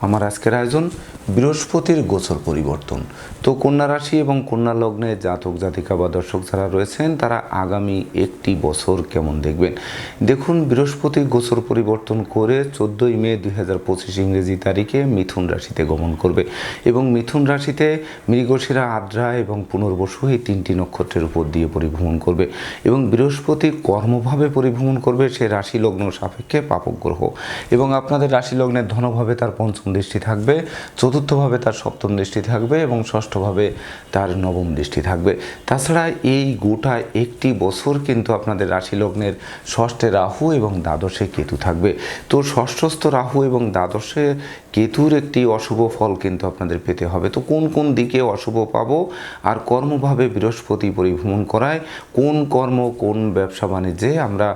আমার আজকের আয়োজন বৃহস্পতির গোচর পরিবর্তন। তো কন্যা রাশি এবং কন্যা লগ্নে জাতক, জাতিকা বা দর্শক যারা রয়েছেন, তারা আগামী একটি বছর কেমন দেখবেন? দেখুন, বৃহস্পতি গোচর পরিবর্তন করে চোদ্দোই মে দুই হাজার পঁচিশ ইংরেজি তারিখে মিথুন রাশিতে গমন করবে এবং মিথুন রাশিতে মৃগশিরা, আদ্রা এবং পুনর্বসু এই তিনটি নক্ষত্রের উপর দিয়ে পরিভ্রমণ করবে এবং বৃহস্পতি কর্মভাবে পরিভ্রমণ করবে সে রাশি লগ্ন সাপেক্ষে পাপক গ্রহ এবং আপনাদের রাশি লগ্নের ধনভাবে তার পঞ্চম দৃষ্টি থাকবে, চতুর্থভাবে তার সপ্তম দৃষ্টি থাকবে এবং ষষ্ঠভাবে তার নবম দৃষ্টি থাকবে। তাছাড়া এই গোটা একটি বছর কিন্তু আপনাদের রাশি লগ্নের ষষ্ঠে রাহু এবং দ্বাদশে কেতু থাকবে। তো ষষ্ঠস্থ রাহু এবং দ্বাদশে কেতুর একটি অশুভ ফল কিন্তু আপনাদের পেতে হবে। তো কোন কোন দিকে অশুভ পাবো আর কর্মভাবে বৃহস্পতি পরিভ্রমণ করায় কোন কর্ম, কোন ব্যবসা বাণিজ্যে আমরা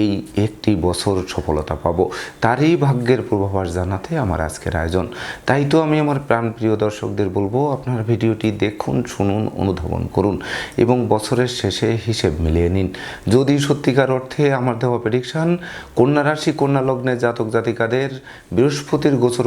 এই একটি বছর সফলতা পাবো? তারই ভাগ্যের পূর্বাভাস জানাতে আমার আজকের আয়োজন। তাই তো আমি আমার প্রাণপ্রিয় দর্শকদের বলব, আপনার ভিডিওটি দেখুন, শুনুন, অনুধাবন করুন এবং বছরের শেষে হিসেব মিলিয়ে নিন। যদি সত্যিকার অর্থে আমার দেওয়া প্রেডিকশান কন্যা রাশি, কন্যা লগ্নে জাতক জাতিকাদের বৃহস্পতির গোচর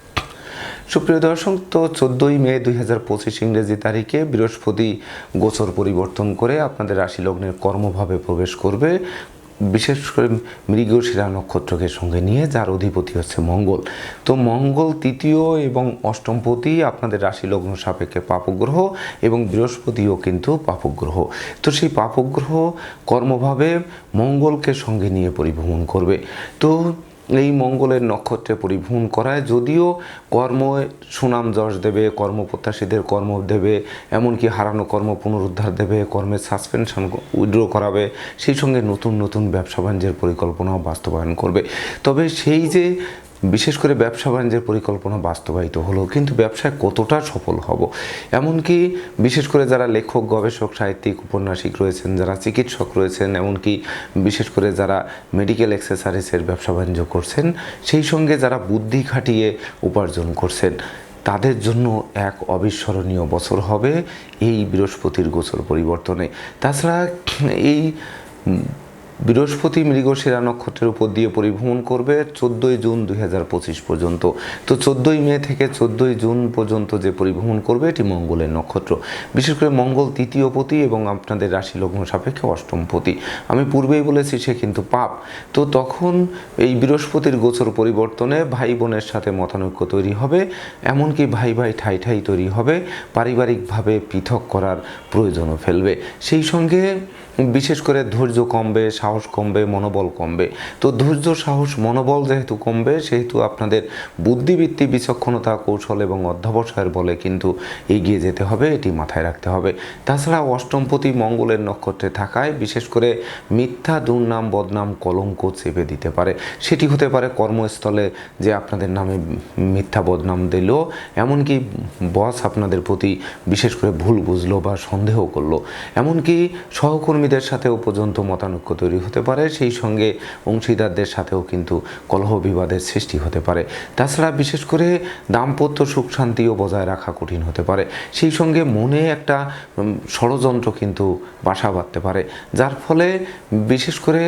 সুপ্রিয় দর্শক, তো চোদ্দোই মে দুই হাজার পঁচিশ ইংরেজি তারিখে বৃহস্পতি গোচর পরিবর্তন করে আপনাদের রাশি লগ্নের কর্মভাবে প্রবেশ করবে। বিশেষ করে মৃগশিরা নক্ষত্রকে সঙ্গে নিয়ে, যার অধিপতি হচ্ছে মঙ্গল। তো মঙ্গল তৃতীয় এবং অষ্টমপতি আপনাদের রাশি লগ্ন সাপেক্ষে পাপগ্রহ এবং বৃহস্পতিও কিন্তু পাপগ্রহ। তো সেই পাপগ্রহ কর্মভাবে মঙ্গলকে সঙ্গে নিয়ে পরিভ্রমণ করবে। তো এই মঙ্গলের নক্ষত্রে পরিভ্রমণ করায়, যদিও কর্ম সুনাম যশ দেবে কর্মপ্রত্যাশীদের কর্ম দেবে, এমনকি হারানো কর্ম পুনরুদ্ধার দেবে, কর্মের সাসপেনশন উইড্র করাবে, সেই সঙ্গে নতুন নতুন ব্যবসা বাণিজ্যের পরিকল্পনাও বাস্তবায়ন করবে। তবে সেই যে বিশেষ করে ব্যবসা বাণিজ্যের পরিকল্পনা বাস্তবায়িত হলো, কিন্তু ব্যবসায় কতটা সফল হব? এমনকি বিশেষ করে যারা লেখক, গবেষক, সাহিত্যিক, উপন্যাসিক রয়েছেন, যারা চিকিৎসক রয়েছেন, এমনকি বিশেষ করে যারা মেডিকেল এক্সেসারিসের ব্যবসা বাণিজ্য করছেন, সেই সঙ্গে যারা বুদ্ধি খাটিয়ে উপার্জন করছেন, তাদের জন্য এক অবিস্মরণীয় বছর হবে এই বৃহস্পতির গোচর পরিবর্তনে। তাছাড়া এই বৃহস্পতি মৃগশিরা নক্ষত্রের উপর দিয়ে পরিভ্রমণ করবে চোদ্দোই জুন দুই হাজার পঁচিশ পর্যন্ত। তো চোদ্দোই মে থেকে চোদ্দোই জুন পর্যন্ত যে পরিভ্রমণ করবে এটি মঙ্গলের নক্ষত্র। বিশেষ করে মঙ্গল তৃতীয় পতি এবং আপনাদের রাশি লগ্ন সাপেক্ষে অষ্টম পতি। আমি পূর্বেই বলেছি সে কিন্তু পাপ। তো তখন এই বৃহস্পতির গোচর পরিবর্তনে ভাই বোনের সাথে মতানৈক্য তৈরি হবে, এমনকি ভাই ভাই ঠাই ঠাই তৈরি হবে, পারিবারিকভাবে পৃথক করার প্রয়োজনও ফেলবে। সেই সঙ্গে বিশেষ করে ধৈর্য কমবে, সাহস কমবে, মনোবল কমবে। তো ধৈর্য, সাহস, মনোবল যেহেতু কমবে, সেহেতু আপনাদের বুদ্ধিবৃত্তি, বিচক্ষণতা, কৌশল এবং অধ্যবসায়ের বলে কিন্তু এগিয়ে যেতে হবে, এটি মাথায় রাখতে হবে। তাছাড়া অষ্টমপতি মঙ্গলের নক্ষত্রে থাকায় বিশেষ করে মিথ্যা, দুর্নাম, বদনাম, কলঙ্ক চেপে দিতে পারে। সেটি হতে পারে কর্মস্থলে যে আপনাদের নামে মিথ্যা বদনাম দিল, এমনকি বস আপনাদের প্রতি বিশেষ করে ভুল বুঝলো বা সন্দেহ করল। এমনকি সহকর্মীদের সাথেও পর্যন্ত মতানৈক্য তৈরি হতে পারে, সেই সঙ্গে অংশীদারদের সাথেও কিন্তু কলহ বিবাদের সৃষ্টি হতে পারে। তাছাড়া বিশেষ করে দাম্পত্য সুখ শান্তিও বজায় রাখা কঠিন হতে পারে। সেই সঙ্গে মনে একটা ষড়যন্ত্র কিন্তু বাসা বাঁধতে পারে, যার ফলে বিশেষ করে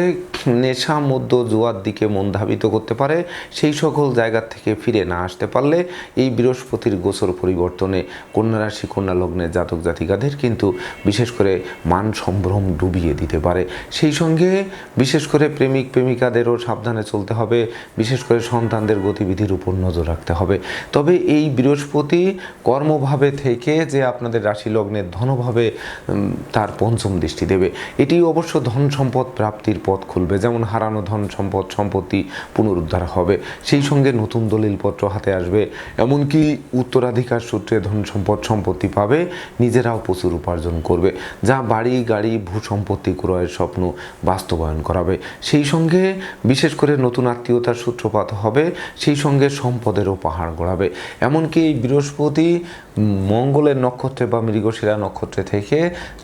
নেশা মধ্য জুয়ার দিকে মন ধাবিত করতে পারে। সেই সকল জায়গা থেকে ফিরে না আসতে পারলে এই বৃহস্পতির গোচর পরিবর্তনে কন্যা রাশি, কন্যা লগ্নের জাতক জাতিকাদের কিন্তু বিশেষ করে মান সম্ভ্রম ডুবিয়ে দিতে পারে। সেই সঙ্গে বিশেষ করে প্রেমিক প্রেমিকাদেরও সাবধানে চলতে হবে। বিশেষ করে সন্তানদের গতিবিধির উপর নজর রাখতে হবে। তবে এই বৃহস্পতি কর্মভাবে থেকে যে আপনাদের রাশি লগ্নের ধনভাবে তার পঞ্চম দৃষ্টি দেবে। এটি অবশ্য ধন সম্পদ প্রাপ্তির পথ খুলবে। যেমন হারানো ধন সম্পদ, সম্পত্তি পুনরুদ্ধার হবে। সেই সঙ্গে নতুন দলিলপত্র হাতে আসবে। এমনকি উত্তরাধিকার সূত্রে ধন সম্পদ, সম্পত্তি পাবে। নিজেরাও প্রচুর উপার্জন করবে। যা বাড়ি, গাড়ি, ভূ সম্পত্তি ক্রয়ের স্বপ্ন বাস্তবায়ন করাবে। সেই সঙ্গে বিশেষ করে নতুন আত্মীয়তার সূত্রপাত হবে, সেই সঙ্গে সম্পদেরও পাহাড় গড়াবে। এমনকি এই বৃহস্পতি মঙ্গলের নক্ষত্রে বা মৃগশিরা নক্ষত্রে থেকে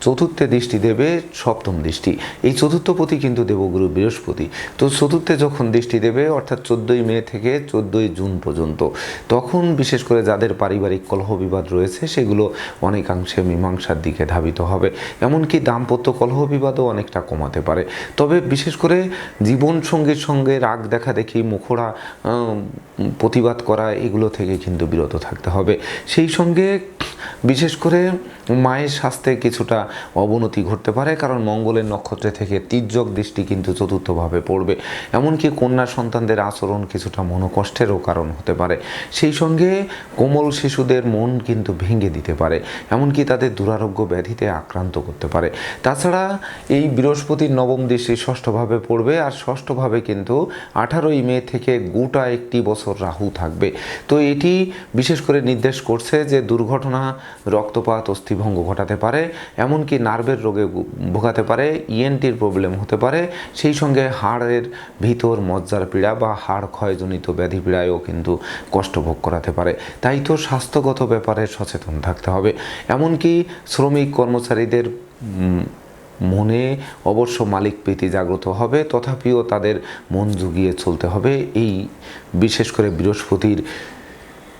চতুর্থে দৃষ্টি দেবে সপ্তম দৃষ্টি। এই চতুর্থপতি কিন্তু দেবগুরু বৃহস্পতি। তো চতুর্থে যখন দৃষ্টি দেবে, অর্থাৎ চোদ্দোই মে থেকে চোদ্দোই জুন পর্যন্ত, তখন বিশেষ করে যাদের পারিবারিক কলহ বিবাদ রয়েছে, সেগুলো অনেকাংশে মীমাংসার দিকে ধাবিত হবে। এমনকি দাম্পত্য কলহ বিবাদও অনেকটা কমাতে পারে। তবে বিশেষ করে জীবন সঙ্গীর সঙ্গে রাগ দেখা দেখি মুখরা প্রতিবাদ করা, এগুলো থেকে কিন্তু বিরত থাকতে হবে। সেই সঙ্গে বিশেষ করে মায়ের স্বাস্থ্যে কিছুটা অবনতি ঘটতে পারে, কারণ মঙ্গলের নক্ষত্রে থেকে তির্যক দৃষ্টি কিন্তু চতুর্থভাবে পড়বে। এমনকি কন্যা সন্তানদের আচরণ কিছুটা মনোকষ্টেরও কারণ হতে পারে। সেই সঙ্গে কোমল শিশুদের মন কিন্তু ভেঙে দিতে পারে, এমনকি তাদের দুরারোগ্য ব্যাধিতে আক্রান্ত করতে পারে। তাছাড়া এই বৃহস্পতির নবম দৃষ্টি ষষ্ঠভাবে পড়বে, আর ষষ্ঠভাবে কিন্তু আঠারোই মে থেকে গোটা একটি বছর রাহু থাকবে। তো এটি বিশেষ করে নির্দেশ করছে যে দুর্ঘটনা রক্তপাত, অস্থিভঙ্গ ঘটাতে পারে, এমনকি নার্ভের রোগে ভোগাতে পারে ইএনটির প্রবলেম হতে পারে। সেই সঙ্গে হাড়ের ভিতর মজ্জার পীড়া বা হাড় ক্ষয়জনিত ব্যাধি পীড়ায়ও কিন্তু কষ্ট ভোগ করাতে পারে। তাই তো স্বাস্থ্যগত ব্যাপারে সচেতন থাকতে হবে। এমনকি শ্রমিক কর্মচারীদের মনে অবশ্য মালিক প্রীতি জাগ্রত হবে, তথাপিও তাদের মন জুগিয়ে চলতে হবে। এই, বিশেষ করে বৃহস্পতির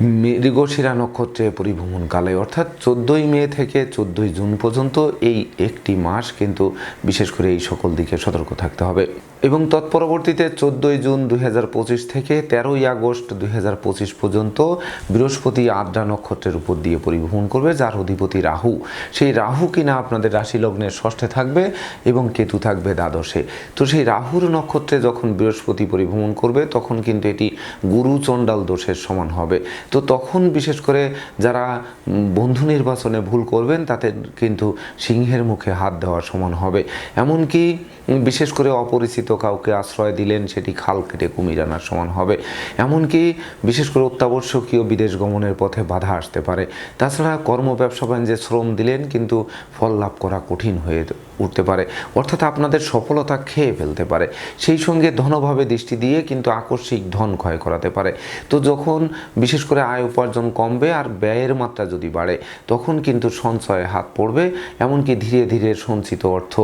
মৃগশিরা নক্ষত্রে পরিভ্রমণকালে অর্থাৎ চোদ্দোই মে থেকে চোদ্দোই জুন পর্যন্ত এই একটি মাস কিন্তু বিশেষ করে এই সকল দিকে সতর্ক থাকতে হবে। এবং তৎপরবর্তীতে চোদ্দোই জুন দুই হাজার পঁচিশ থেকে তেরোই আগস্ট দুই হাজার পঁচিশ পর্যন্ত বৃহস্পতি আদ্রা নক্ষত্রের উপর দিয়ে পরিভ্রমণ করবে, যার অধিপতি রাহু। সেই রাহু কিনা আপনাদের রাশি লগ্নের ষষ্ঠে থাকবে এবং কেতু থাকবে দ্বাদশে। তো সেই রাহুর নক্ষত্রে যখন বৃহস্পতি পরিভ্রমণ করবে, তখন কিন্তু এটি গুরু চণ্ডাল দোষের সমান হবে। তো তখন বিশেষ করে যারা বন্ধু নির্বাচনে ভুল করবেন, তাদের কিন্তু সিংহের মুখে হাত দেওয়ার সমান হবে। এমনকি বিশেষ করে অপরিচিত কাউকে আশ্রয় দিলেন, সেটি খাল কেটে কুমির আনার সমান হবে। এমনকি বিশেষ করে অত্যাবশ্যকীয় বিদেশ গমনের পথে বাধা আসতে পারে। তাছাড়া কর্ম ব্যবসা বাণিজ্যে শ্রম দিলেন, কিন্তু ফল লাভ করা কঠিন হয়ে উঠতে পারে, অর্থাৎ আপনাদের সফলতা খেয়ে ফেলতে পারে। সেই সঙ্গে ধনভাবে দৃষ্টি দিয়ে কিন্তু আকস্মিক ধন ক্ষয় করাতে পারে। তো যখন বিশেষ করে আয় উপার্জন কমবে আর ব্যয়ের মাত্রা যদি বাড়ে, তখন কিন্তু সঞ্চয়ে হাত পড়বে, এমনকি ধীরে ধীরে সঞ্চিত অর্থ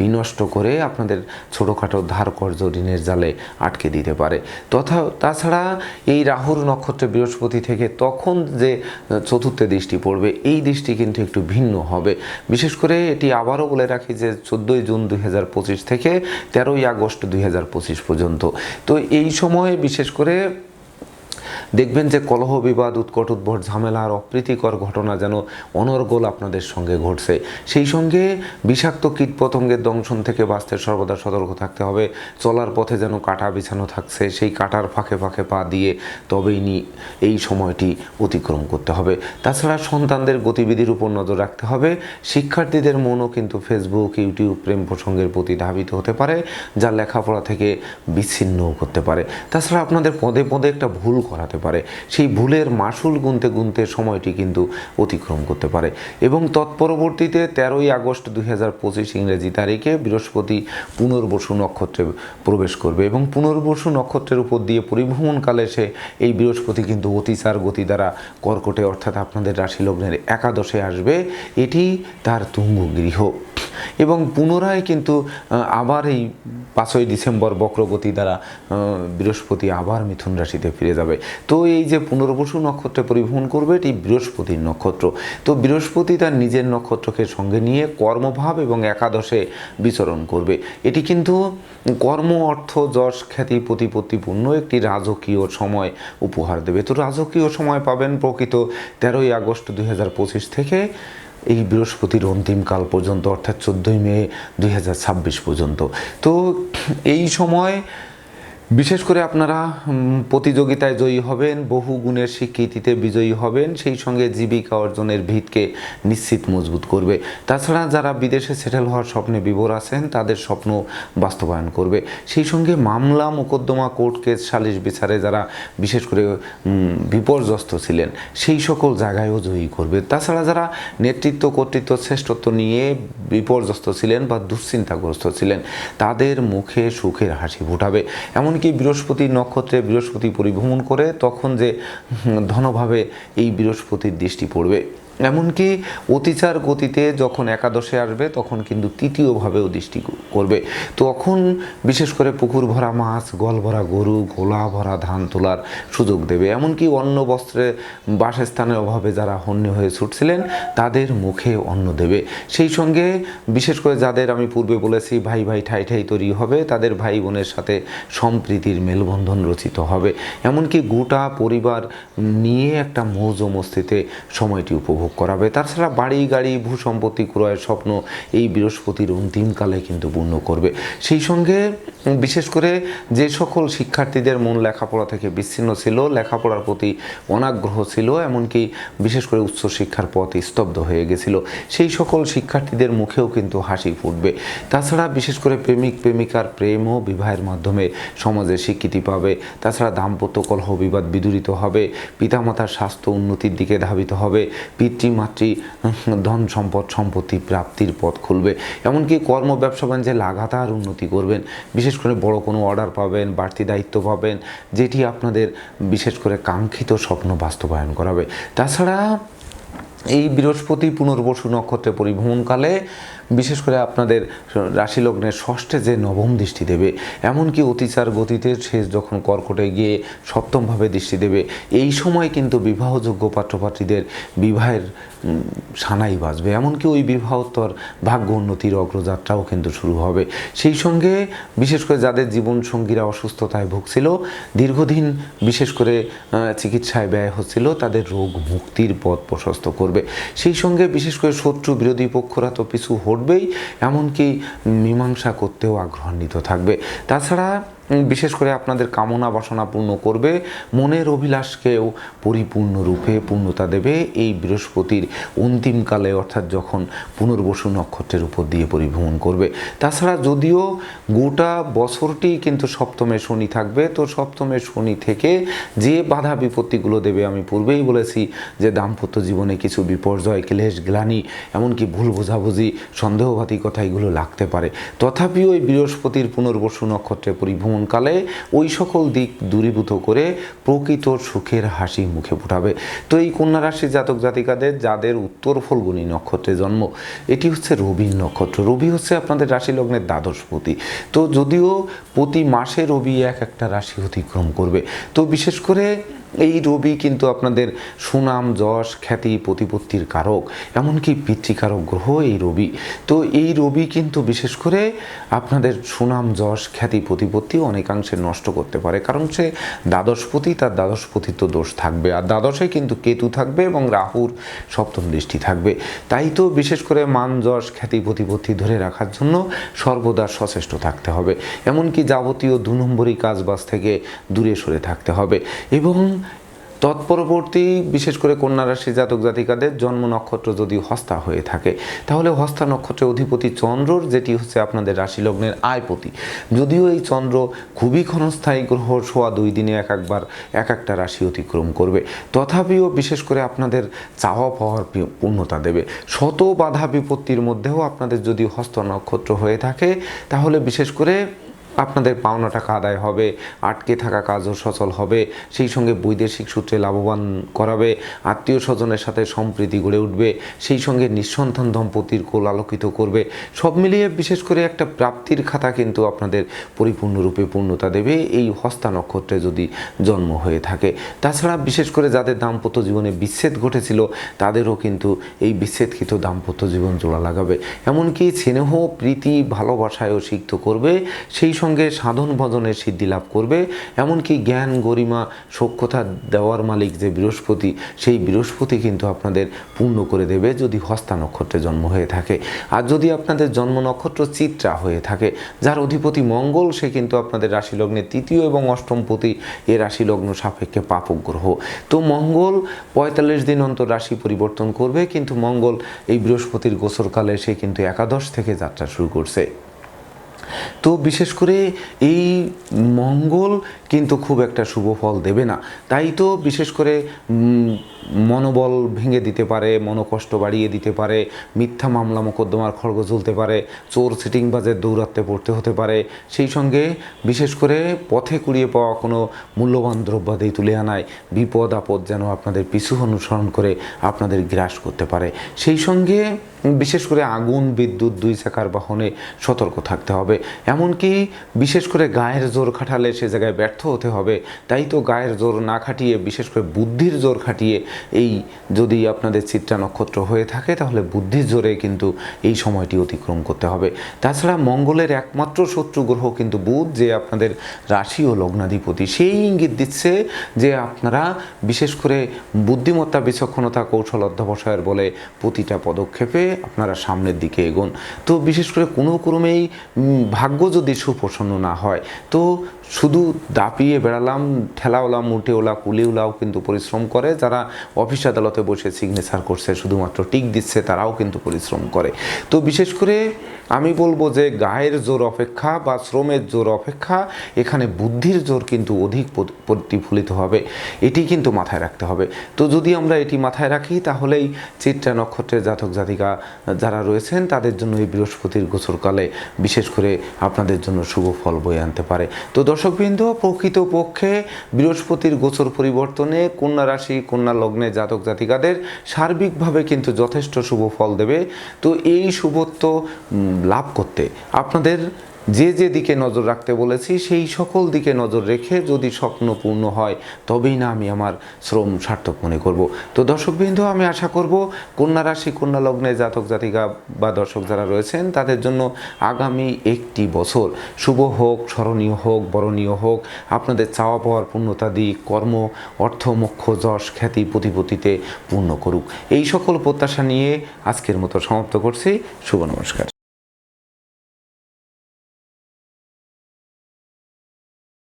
বিনষ্ট করে আপনাদের ছোটোখাটো ধার কর্য ঋণের জালে আটকে দিতে পারে। তথা তাছাড়া এই রাহুর নক্ষত্রে বৃহস্পতি থেকে তখন যে চতুর্থে দৃষ্টি পড়বে, এই দৃষ্টি কিন্তু একটু ভিন্ন হবে। বিশেষ করে এটি আবারও বলে রাখি যে চোদ্দোই জুন দুই হাজার পঁচিশ থেকে তেরোই আগস্ট দুই হাজার পঁচিশ পর্যন্ত। তো এই সময়ে বিশেষ করে দেখবেন যে কলহ বিবাদ, উৎকট উদ্ভট ঝামেলা আর অপ্রীতিকর ঘটনা যেন অনর্গল আপনাদের সঙ্গে ঘটছে। সেই সঙ্গে বিষাক্ত কীটপতঙ্গের দংশন থেকে বাঁচতে সর্বদা সতর্ক থাকতে হবে। চলার পথে যেন কাটা বিছানো থাকছে, সেই কাটার ফাঁকে ফাঁকে পা দিয়ে তবেই নি এই সময়টি অতিক্রম করতে হবে। তাছাড়া সন্তানদের গতিবিধির উপর নজর রাখতে হবে। শিক্ষার্থীদের মনও কিন্তু ফেসবুক ইউটিউব প্রেম প্রসঙ্গের প্রতি ধাবিত হতে পারে, যা লেখাপড়া থেকে বিচ্ছিন্নও করতে পারে। তাছাড়া আপনাদের পদে পদে একটা ভুল করাতে পারে। সেই ভুলের মাসুল গুনতে গুনতে সময়টি কিন্তু অতিক্রম করতে পারে। এবং তৎপরবর্তীতে তেরোই আগস্ট দুই হাজার পঁচিশ ইংরেজি তারিখে বৃহস্পতি পুনর্বসু নক্ষত্রে প্রবেশ করবে এবং পুনর্বসু নক্ষত্রের উপর দিয়ে পরিভ্রমণকালে সে এই বৃহস্পতি কিন্তু অতিচার গতি দ্বারা কর্কটে, অর্থাৎ আপনাদের রাশি লগ্নের একাদশে আসবে। এটি তার তুঙ্গ গৃহ এবং পুনরায় কিন্তু আবার এই পাঁচই ডিসেম্বর বক্রগতি দ্বারা বৃহস্পতি আবার মিথুন রাশিতে ফিরে যাবে। তো এই যে পুনর্বসু নক্ষত্রে পরিভ্রমণ করবে, এটি বৃহস্পতির নক্ষত্র। তো বৃহস্পতি তার নিজের নক্ষত্রকে সঙ্গে নিয়ে কর্মভাব এবং একাদশে বিচরণ করবে। এটি কিন্তু কর্ম, অর্থ, যশ, খ্যাতি, প্রতিপত্তিপূর্ণ একটি রাজকীয় সময় উপহার দেবে। তো রাজকীয় সময় পাবেন প্রকৃত তেরোই আগস্ট দুই হাজার পঁচিশ থেকে এই বৃহস্পতির অন্তিমকাল পর্যন্ত অর্থাৎ চোদ্দোই মে দুই হাজার ছাব্বিশ পর্যন্ত। তো এই সময় বিশেষ করে আপনারা প্রতিযোগিতায় জয়ী হবেন, বহু গুণের স্বীকৃতিতে বিজয়ী হবেন, সেই সঙ্গে জীবিকা অর্জনের ভিতকে নিশ্চিত মজবুত করবে। তাছাড়া যারা বিদেশে সেটেল হওয়ার স্বপ্নে বিভোর আছেন, তাদের স্বপ্ন বাস্তবায়ন করবে। সেই সঙ্গে মামলা মোকদ্দমা কোর্ট কেস সালিশ বিচারে যারা বিশেষ করে বিপর্যস্ত ছিলেন, সেই সকল জায়গায়ও জয়ী করবে। তাছাড়া যারা নেতৃত্ব, কর্তৃত্ব, শ্রেষ্ঠত্ব নিয়ে বিপর্যস্ত ছিলেন বা দুশ্চিন্তাগ্রস্ত ছিলেন, তাদের মুখে সুখের হাসি ফুটাবে। এমনকি বৃহস্পতি নক্ষত্রে বৃহস্পতি পরিভ্রমণ করে তখন যে ধনভাবে এই বৃহস্পতির দৃষ্টি পড়বে। এমনকি অতিচার গতিতে যখন একাদশে আসবে, তখন কিন্তু তৃতীয়ভাবেও দৃষ্টি করবে। তখন বিশেষ করে পুকুর ভরা মাছ, গল ভরা গরু গোলা ভরা ধান তোলার সুযোগ দেবে। এমনকি অন্ন বস্ত্রে বাসস্থানের অভাবে যারা হন্য হয়ে ছুটছিলেন, তাদের মুখে অন্ন দেবে। সেই সঙ্গে বিশেষ করে যাদের আমি পূর্বে বলেছি, ভাই ভাই, ঠাই ঠাই তৈরি হবে, তাদের ভাই বোনের সাথে সম্প্রীতির মেলবন্ধন রচিত হবে। এমনকি গোটা পরিবার নিয়ে একটা মৌজ মস্তিতে সময়টি উপভোগ করাবে তাছাড়া বাড়ি, গাড়ি, ভূ সম্পত্তি, ক্রয়ের স্বপ্ন এই বৃহস্পতির অন্তিমকালে কিন্তু পূর্ণ করবে। সেই সঙ্গে বিশেষ করে যে সকল শিক্ষার্থীদের মন লেখাপড়া থেকে বিচ্ছিন্ন ছিল, লেখাপড়ার প্রতি অনাগ্রহ ছিল, এমনকি বিশেষ করে উচ্চশিক্ষার পথ স্তব্ধ হয়ে গেছিল। সেই সকল শিক্ষার্থীদের মুখেও কিন্তু হাসি ফুটবে। তাছাড়া বিশেষ করে প্রেমিক, প্রেমিকার প্রেম ও বিবাহের মাধ্যমে সমাজে স্বীকৃতি পাবে। তাছাড়া দাম্পত্য কলহ বিবাদ বিদূরিত হবে। পিতামাতার স্বাস্থ্য উন্নতির দিকে ধাবিত হবে। পিতৃমাতৃ মাতৃ ধন সম্পদ, সম্পত্তি প্রাপ্তির পথ খুলবে। এমনকি কর্ম ব্যবসা বাণিজ্যে লাগাতার উন্নতি করবেন। বিশেষ করে বড় কোনো অর্ডার পাবেন, বাড়তি দায়িত্ব পাবেন, যেটি আপনাদের বিশেষ করে কাঙ্ক্ষিত স্বপ্ন বাস্তবায়ন করাবে। তাছাড়া এই বৃহস্পতি পুনর্বসু নক্ষত্রে পরিভ্রমণকালে বিশেষ করে আপনাদের রাশি লগ্নের ষষ্ঠে যে নবম দৃষ্টি দেবে, এমনকি অতিচার গতিতে শেষ যখন কর্কটে গিয়ে সপ্তমভাবে দৃষ্টি দেবে, এই সময় কিন্তু বিবাহযোগ্য পাত্রপাত্রীদের বিবাহের সানাই বাজবে। এমনকি ওই বিবাহোত্তর ভাগ্য উন্নতির অগ্রযাত্রাও কিন্তু শুরু হবে। সেই সঙ্গে বিশেষ করে যাদের জীবন সঙ্গীরা অসুস্থতায় ভুগছিল, দীর্ঘদিন বিশেষ করে চিকিৎসায় ব্যয় হচ্ছিল, তাদের রোগ মুক্তির পথ প্রশস্ত করবে। সেই সঙ্গে বিশেষ করে শত্রু বিরোধী পক্ষরা তো পিছু হটবেই এমনকি মীমাংসা করতেও আগ্রহান্বিত থাকবে। তাছাড়া বিশেষ করে আপনাদের কামনা বাসনা পূর্ণ করবে, মনের অভিলাষকেও পরিপূর্ণ রূপে পূর্ণতা দেবে এই বৃহস্পতির অন্তিমকালে অর্থাৎ যখন পুনর্বসু নক্ষত্রের উপর দিয়ে পরিভ্রমণ করবে। তাছাড়া যদিও গোটা বছরটি কিন্তু সপ্তমে শনি থাকবে, তো সপ্তমে শনি থেকে যে বাধা বিপত্তিগুলো দেবে আমি পূর্বেই বলেছি যে দাম্পত্য জীবনে কিছু বিপর্যয়, ক্লেশ, গ্লানি, এমনকি ভুল বোঝাবুঝি সন্দেহবাতিকতা এগুলো লাগতে পারে। তথাপিও ওই বৃহস্পতির পুনর্বসু নক্ষত্রে পরিভ্রমণকালে ওই সকল দিক দূরীভূত করে প্রকৃত সুখের হাসি মুখে ফুটাবে। তো এই কন্যা রাশির জাতক জাতিকাদের যাদের উত্তর ফলগুনি নক্ষত্রে জন্ম, এটি হচ্ছে রবির নক্ষত্র। রবি হচ্ছে আপনাদের রাশি লগ্নের দ্বাদশপতি তো যদিও প্রতি মাসে রবি এক একটা রাশি অতিক্রম করবে। তো বিশেষ করে এই রবি কিন্তু আপনাদের সুনাম, যশ, খ্যাতি, প্রতিপত্তির কারক, এমনকি পিতৃকারক গ্রহ এই রবি তো এই রবি কিন্তু বিশেষ করে আপনাদের সুনাম, যশ, খ্যাতি প্রতিপত্তি অনেকাংশে নষ্ট করতে পারে। কারণ সে দ্বাদশপতি, তার দ্বাদশপতিত্ব দোষ থাকবে। আর দ্বাদশে কিন্তু কেতু থাকবে এবং রাহুর সপ্তম দৃষ্টি থাকবে। তাই তো বিশেষ করে মান, যশ, খ্যাতি, প্রতিপত্তি ধরে রাখার জন্য সর্বদা সচেষ্ট থাকতে হবে। এমনকি যাবতীয় দু নম্বরী কাজবাজ থেকে দূরে সরে থাকতে হবে। এবং তৎপরবর্তী, বিশেষ করে কন্যা রাশি জাতক জাতিকাদের জন্ম নক্ষত্র যদি হস্তা হয়ে থাকে, তাহলে হস্তা নক্ষত্রের অধিপতি চন্দ্রর, যেটি হচ্ছে আপনাদের রাশি লগ্নের আয়পতি। যদিও এই চন্দ্র খুবই ক্ষণস্থায়ী গ্রহ সোয়া দুই দিনে এক একবার, এক একটা রাশি অতিক্রম করবে। তথাপিও বিশেষ করে আপনাদের চাওয়া পাওয়ার পূর্ণতা দেবে। শত বাধা বিপত্তির মধ্যেও আপনাদের যদি হস্ত নক্ষত্র হয়ে থাকে, তাহলে বিশেষ করে আপনাদের পাওনা টাকা আদায় হবে, আটকে থাকা কাজও সচল হবে, সেই সঙ্গে বৈদেশিক সূত্রে লাভবান করাবে, আত্মীয় স্বজনের সাথে সম্প্রীতি গড়ে উঠবে, সেই সঙ্গে নিঃসন্তান দম্পতির কোল আলোকিত করবে। সব মিলিয়ে বিশেষ করে একটা প্রাপ্তির খাতা কিন্তু আপনাদের পরিপূর্ণরূপে পূর্ণতা দেবে, এই হস্তা নক্ষত্রে যদি জন্ম হয়ে থাকে। তাছাড়া বিশেষ করে যাদের দাম্পত্য জীবনে বিচ্ছেদ ঘটেছিল, তাদেরও কিন্তু এই বিচ্ছেদকৃত দাম্পত্য জীবন জোড়া লাগাবে। এমনকি স্নেহ, প্রীতি, ভালোবাসায়ও সিক্ত করবে, সেই সঙ্গে সঙ্গে সাধন ভজনের সিদ্ধি লাভ করবে। এমনকি জ্ঞান, গরিমা সক্ষতা দেওয়ার মালিক যে বৃহস্পতি, সেই বৃহস্পতি কিন্তু আপনাদের পূর্ণ করে দেবে যদি হস্তা নক্ষত্রে জন্ম হয়ে থাকে। আর যদি আপনাদের জন্ম নক্ষত্র চিত্রা হয়ে থাকে, যার অধিপতি মঙ্গল, সে কিন্তু আপনাদের রাশি লগ্নে তৃতীয় এবং অষ্টমপতি এ রাশি লগ্ন সাপেক্ষে পাপক গ্রহ তো মঙ্গল পঁয়তাল্লিশ দিন অন্তর রাশি পরিবর্তন করবে, কিন্তু মঙ্গল এই বৃহস্পতির গোসরকালে সে কিন্তু একাদশ থেকে যাত্রা শুরু করছে। তো বিশেষ করে এই মঙ্গল কিন্তু খুব একটা শুভ ফল দেবে না। তাই তো বিশেষ করে মনোবল ভেঙে দিতে পারে, মনোকষ্ট বাড়িয়ে দিতে পারে, মিথ্যা মামলা মোকদ্দমার খড়গ ঝুলতে পারে, চোর সিটিংবাজের দৌরাত্মে পড়তে হতে পারে, সেই সঙ্গে বিশেষ করে পথে কুড়িয়ে পাওয়া কোনো মূল্যবান দ্রব্যাদি তুলে আনায়, বিপদ আপদ যেন আপনাদের পিছু অনুসরণ করে আপনাদের গ্রাস করতে পারে। সেই সঙ্গে বিশেষ করে আগুন, বিদ্যুৎ, দুই চাকার বাহনে সতর্ক থাকতে হবে। এমনকি বিশেষ করে গায়ের জোর খাটালে সে জায়গায় ব্যর্থ হতে হবে। তাই তো গায়ের জোর না খাটিয়ে, বিশেষ করে বুদ্ধির জোর খাটিয়ে এই যদি আপনাদের চিত্রা নক্ষত্র হয়ে থাকে, তাহলে বুদ্ধির জোরে কিন্তু এই সময়টি অতিক্রম করতে হবে। তাছাড়া মঙ্গলের একমাত্র শত্রু গ্রহ কিন্তু বুধ, যে আপনাদের রাশি ও লগ্নাধিপতি। সেই ইঙ্গিত দিচ্ছে যে আপনারা বিশেষ করে বুদ্ধিমত্তা, বিচক্ষণতা, কৌশল অধ্যবসায়ের বলে প্রতিটা পদক্ষেপে আপনারা সামনের দিকে এগোন। তো বিশেষ করে কোনো ক্রমেই ভাগ্য যদি সুপ্রসন্ন না হয়, তো শুধু দাপিয়ে বেড়ালাম, ঠেলাওলা, মুটেওলা, কুলিওলাও কিন্তু পরিশ্রম করে। যারা অফিস আদালতে বসে সিগনেচার করছে, শুধুমাত্র টিক দিচ্ছে, তারাও কিন্তু পরিশ্রম করে। তো বিশেষ করে আমি বলব যে গায়ের জোর অপেক্ষা বা শ্রমের জোর অপেক্ষা, এখানে বুদ্ধির জোর কিন্তু অধিক প্রতিফলিত হবে। এটি কিন্তু মাথায় রাখতে হবে। তো যদি আমরা এটি মাথায় রাখি, তাহলেই চিত্রা নক্ষত্রের জাতক জাতিকা যারা রয়েছেন, তাদের জন্য এই বৃহস্পতির গোচরকালে বিশেষ করে আপনাদের জন্য শুভ ফল বয়ে আনতে পারে। তো দর্শকবৃন্দ, প্রকৃত পক্ষে বৃহস্পতির গোচর পরিবর্তনে কন্যা রাশি, কন্যা লগ্নে জাতক জাতিকাদের সার্বিকভাবে কিন্তু যথেষ্ট শুভ ফল দেবে। তো এই শুভত্ব লাভ করতে আপনাদের যে যে দিকে নজর রাখতে বলেছি, সেই সকল দিকে নজর রেখে যদি স্বপ্ন পূর্ণ হয়, তবেই না আমি আমার শ্রম সার্থক মনে করব। তো দর্শকবৃন্দ, আমি আশা করব কন্যা রাশি, কন্যা লগ্নে জাতক, জাতিকা বা দর্শক যারা রয়েছেন, তাদের জন্য আগামী একটি বছর শুভ হোক, স্মরণীয় হোক, বরণীয় হোক, আপনাদের চাওয়া পাওয়ার পূর্ণতা দিক, কর্ম, অর্থ, মোক্ষ, যশ, খ্যাতি, প্রতিপত্তিতে পূর্ণ করুক। এই সকল প্রত্যাশা নিয়ে আজকের মতো সমাপ্ত করছি। শুভ নমস্কার।